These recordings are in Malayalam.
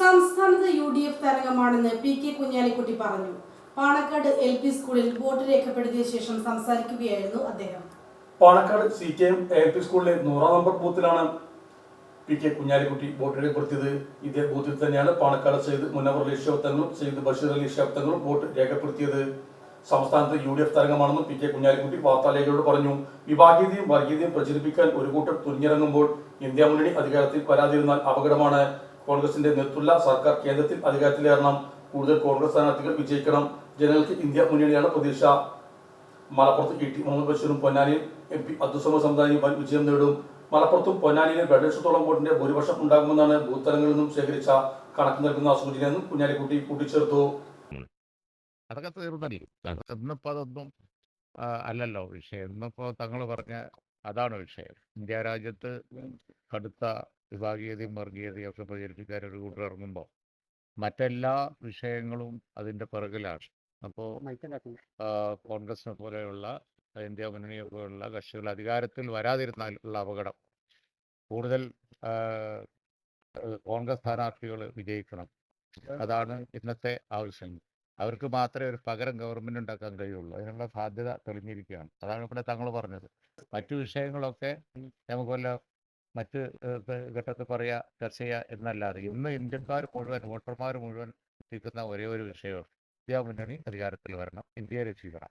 സംസ്ഥാനത്ത് യു ഡി എഫ് തരംഗമാണെന്ന് പി കെ കുഞ്ഞാലിക്കുട്ടി പറഞ്ഞു. പാണക്കാട് എൽ പി സ്കൂളിൽ വോട്ട് രേഖപ്പെടുത്തിയ ശേഷം സംസാരിക്കുകയായിരുന്നു അദ്ദേഹം. Panakkad C K M L P സ്കൂളിലെ നൂറാം നമ്പർ ബൂത്തിലാണ് പി കെ കുഞ്ഞാലിക്കുട്ടി വോട്ട് രേഖപ്പെടുത്തിയത്. ഇതേ ബൂത്തിൽ തന്നെയാണ് പാണക്കാട് സെയ്ദ് മുനവർ അലി ഷബ്ദങ്ങളും സെയ്ദ് ബഷീർ അലി ഷബ്ദങ്ങളും വോട്ട് രേഖപ്പെടുത്തിയത്. സംസ്ഥാനത്ത് യു ഡി എഫ് തരംഗമാണെന്നും പി കെ കുഞ്ഞാലിക്കുട്ടി വാർത്താലേഖകരോട് പറഞ്ഞു. വിഭാഗീയതയും വർഗീയതയും പ്രചരിപ്പിക്കാൻ ഒരു കൂട്ടം തുനിഞ്ഞിറങ്ങുമ്പോൾ ഇന്ത്യ മുന്നണി അധികാരത്തിൽ വരാതിരുന്നാൽ അപകടമാണ്. കോൺഗ്രസിന്റെ നേതൃത്വമുള്ള സർക്കാർ കേന്ദ്രത്തിൽ അധികാരത്തിലേറണം കൂടുതൽ കോൺഗ്രസ് സ്ഥാനാർത്ഥികൾ വിജയിക്കണം. ജനങ്ങൾക്ക് ഇന്ത്യ മുന്നണിയാണ് പ്രതീക്ഷ. മലപ്പുറത്ത് ഇ ടി മുഹമ്മദ് ബഷീറും പൊന്നാനിയിൽ എം പി അബ്ദുസമ സമുദായം വൻ വിജയം നേടും. മലപ്പുറത്തും പൊന്നാനിയിലും രണ്ട് ലക്ഷത്തോളം വോട്ടിന്റെ ഭൂരിപക്ഷം ഉണ്ടാകുമെന്നാണ് ബൂത്ത് നിന്നും ശേഖരിച്ച കണക്ക് നൽകുന്ന സൂചനയെന്നും കുഞ്ഞാലിക്കുട്ടി കൂട്ടിച്ചേർത്തു. അല്ലല്ലോ വിഷയം. ഇന്നിപ്പോൾ തങ്ങൾ പറഞ്ഞ അതാണ് വിഷയം. ഇന്ത്യ രാജ്യത്ത് കടുത്ത വിഭാഗീയതയും വർഗീയതയും ഒക്കെ പ്രചരിപ്പിക്കാൻ ഒരു കൂട്ടർ ഇറങ്ങുമ്പോൾ മറ്റെല്ലാ വിഷയങ്ങളും അതിന്റെ പിറകിലാണ്. അപ്പോൾ കോൺഗ്രസിനെ പോലെയുള്ള ഇന്ത്യ മുന്നണിയെ പോലെയുള്ള കക്ഷികൾ അധികാരത്തിൽ വരാതിരുന്നാലുള്ള അപകടം. കൂടുതൽ കോൺഗ്രസ് സ്ഥാനാർത്ഥികൾ വിജയിക്കണം. അതാണ് ഇന്നത്തെ ആവശ്യം. അവർക്ക് മാത്രമേ ഒരു പകരം ഗവൺമെന്റ് ഉണ്ടാക്കാൻ കഴിയുള്ളൂ. അതിനുള്ള സാധ്യത തെളിഞ്ഞിരിക്കുകയാണ്. അതാണ് ഇവിടെ തങ്ങൾ പറഞ്ഞത്. മറ്റു വിഷയങ്ങളൊക്കെ നമുക്ക് വല്ല മറ്റ് ഘട്ടത്തിൽ പറയാ ചർച്ച ചെയ്യുക എന്നല്ലാതെ ഇന്ന് ഇന്ത്യക്കാർ മുഴുവൻ വോട്ടർമാർ മുഴുവൻ നിൽക്കുന്ന ഒരേ ഒരു വിഷയം ഇന്ത്യ മുന്നണി അധികാരത്തിൽ വരണം ഇന്ത്യയെ രക്ഷിക്കണം.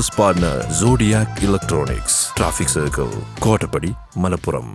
business partner Zodiac electronics traffic circle Kottappadi Malappuram